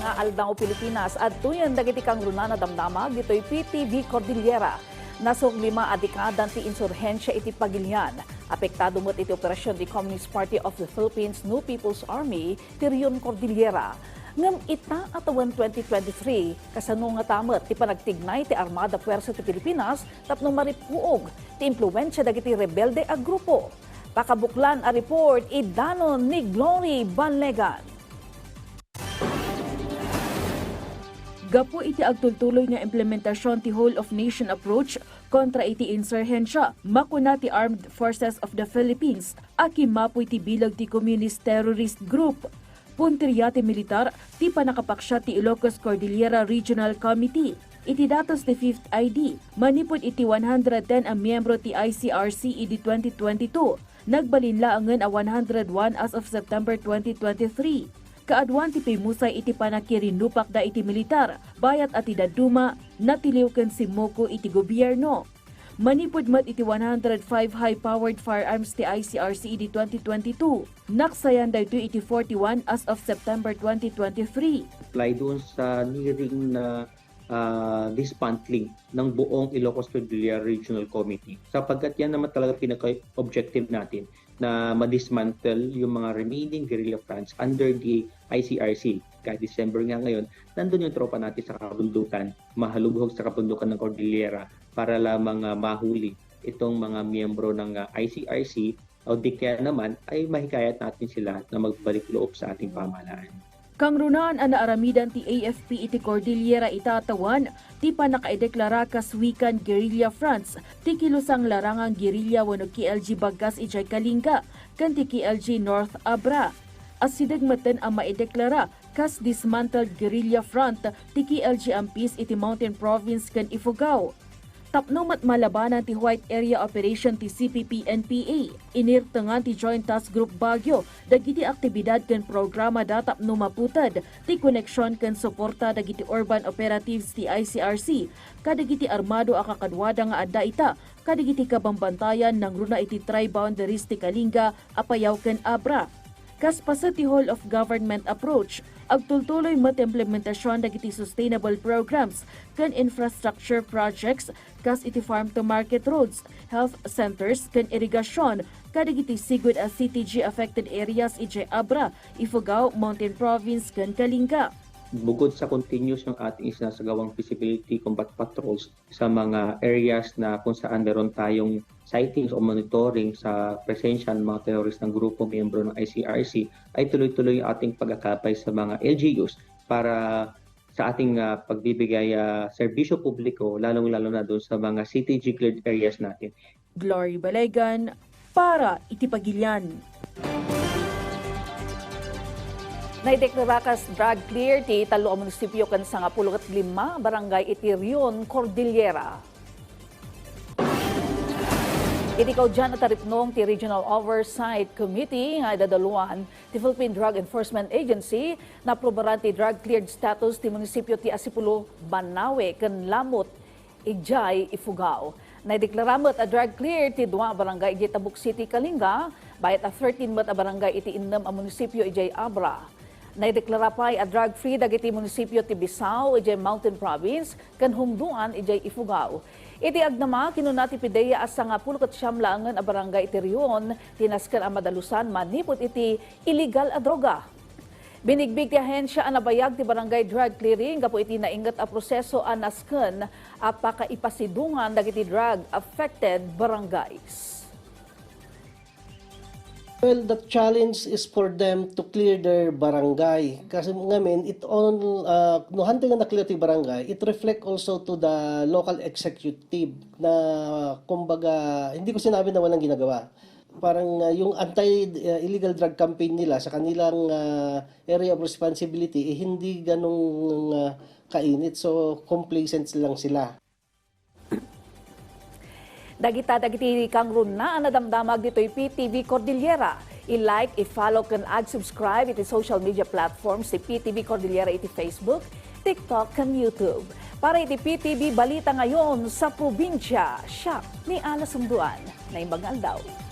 nga Aldao, Pilipinas at tuyan dagiti kang runa na damdamag dito'y PTV Cordillera. Nasog lima a dekada ti insurhensya iti pagilyan. Apektado mo't iti operasyon di Communist Party of the Philippines New People's Army ti Rion Cordillera. Ngam ita atawan 2023, kasano nga tamat ti panagtignay ti Armada Puwersa ti Pilipinas tapno maripuog ti impluensya dagiti rebelde a grupo. Pakabuklan a report idanon ni Glory Banlegan. Gapo iti agtultuloy nga implementasyon ti whole of nation approach kontra iti insurhensya. Makuna ti Armed Forces of the Philippines aki mapoy ti bilag ti communist terrorist group. Puntirya ti militar ti panakapaksya ti Ilocos Cordillera Regional Committee. Iti datos ti 5th ID, manipod iti 110 ang miyembro ti ICRC iti 2022. Nagbalinla angen a 101 as of September 2023 kaadwan ti Pimusay iti panakirinupak da iti militar, bayat ati daduma, natiliw ken si Moko iti gobyerno. Manipod mat iti 105 high-powered firearms ti ICRC iti 2022. Naksayan dayto iti 41 as of September 2023. apply doon sa nearing na ah, dismantling ng buong Ilocos Cordillera Regional Committee. Sapagkat yan naman talaga pinaka-objective natin na ma-dismantle yung mga remaining guerrilla fronts under the ICRC. Kahit December nga ngayon, nandun yung tropa natin sa kabundukan, mahalughog sa kabundukan ng Cordillera para lamang ah, mahuli itong mga miyembro ng ah, ICRC o di kaya naman ay mahikayat natin sila na magbalik loob sa ating pamahalaan. Kang runaan ang naaramidan ti AFP iti Cordillera itatawan, ti pa nakaideklara kas weekend guerrilla fronts, ti kilusang larangang guerrilla wano KLG Bagas ijay Kalinga, kan ti KLG North Abra. As sidagmatan ang maideklara kas dismantled guerrilla front ti KLG Ampis iti Mountain Province kan Ifugao. Tapno mat malabanan ti White Area Operation ti CPP-NPA. Inirtangan ti Joint Task Group Baguio, dagiti aktibidad ken programa datap no maputad, ti koneksyon ken suporta dagiti urban operatives ti ICRC, kadagiti armado a kakadwada nga adda ita, kadagiti kabambantayan ng runa iti tri-boundaries ti Kalinga, Apayaw ken Abra. Kas pasa ti whole of government approach, agtultuloy mat implementasyon dagiti sustainable programs kan infrastructure projects kas iti farm to market roads, health centers kan irigasyon kadagiti sigud as CTG affected areas ije Abra, Ifugao, Mountain Province kan Kalinga. Bukod sa continuous yung ating isinasagawang visibility combat patrols sa mga areas na kung saan meron tayong sightings o monitoring sa presensya ng mga terrorist ng grupo miyembro ng ICRC ay tuloy-tuloy yung ating pag-akapay sa mga LGUs para sa ating ah, pagbibigay ah, serbisyo publiko lalong-lalo na doon sa mga CTG cleared areas natin. Glory Balegan para iti pagilyan. Naideklara kas drug clear ti talo ang munisipyo kan sa nga lima barangay iti Rion, Cordillera. Iti kaw dyan at taripnong ti Regional Oversight Committee nga dadaluan ti Philippine Drug Enforcement Agency na probaran ti drug cleared status ti munisipyo ti Asipulo, Banawe, kan Lamot, Igjay, Ifugao. Naideklara mo't a drug clear ti dua barangay iti Tabuk City, Kalinga, bayat a 13 mo't a barangay iti Innam a munisipyo ijay Abra. Naideklara pa'y a drug-free dagiti munisipyo ti Bisao, ijay Mountain Province, kan humduan ijay Ifugao. Iti agnama, kinuna ti pideya asa nga pulkat siyam laangan a barangay iti Rion, tinaskan a madalusan manipot iti illegal a droga. Binigbig ti ahensya ang nabayag ti barangay drug clearing kapo iti naingat a proseso a pakaipasidungan dagiti drug affected barangays. Well, the challenge is for them to clear their barangay. Kasi ngamin, it on, uh, no hante nga na-clear ti barangay, it reflect also to the local executive na, kumbaga, hindi ko sinabi na walang ginagawa. Parang uh, yung anti-illegal drug campaign nila sa kanilang uh, area of responsibility, eh, hindi ganong uh, kainit. So, complacent lang sila. Dagita dagiti kang runa ang nadamdamag dito'y PTV Cordillera. I-like, i-follow, kan ag subscribe iti social media platforms ti PTV Cordillera iti Facebook, TikTok, kan YouTube. Para iti PTV Balita ngayon sa probinsya, siya ni Ala Sunduan na imbagal daw.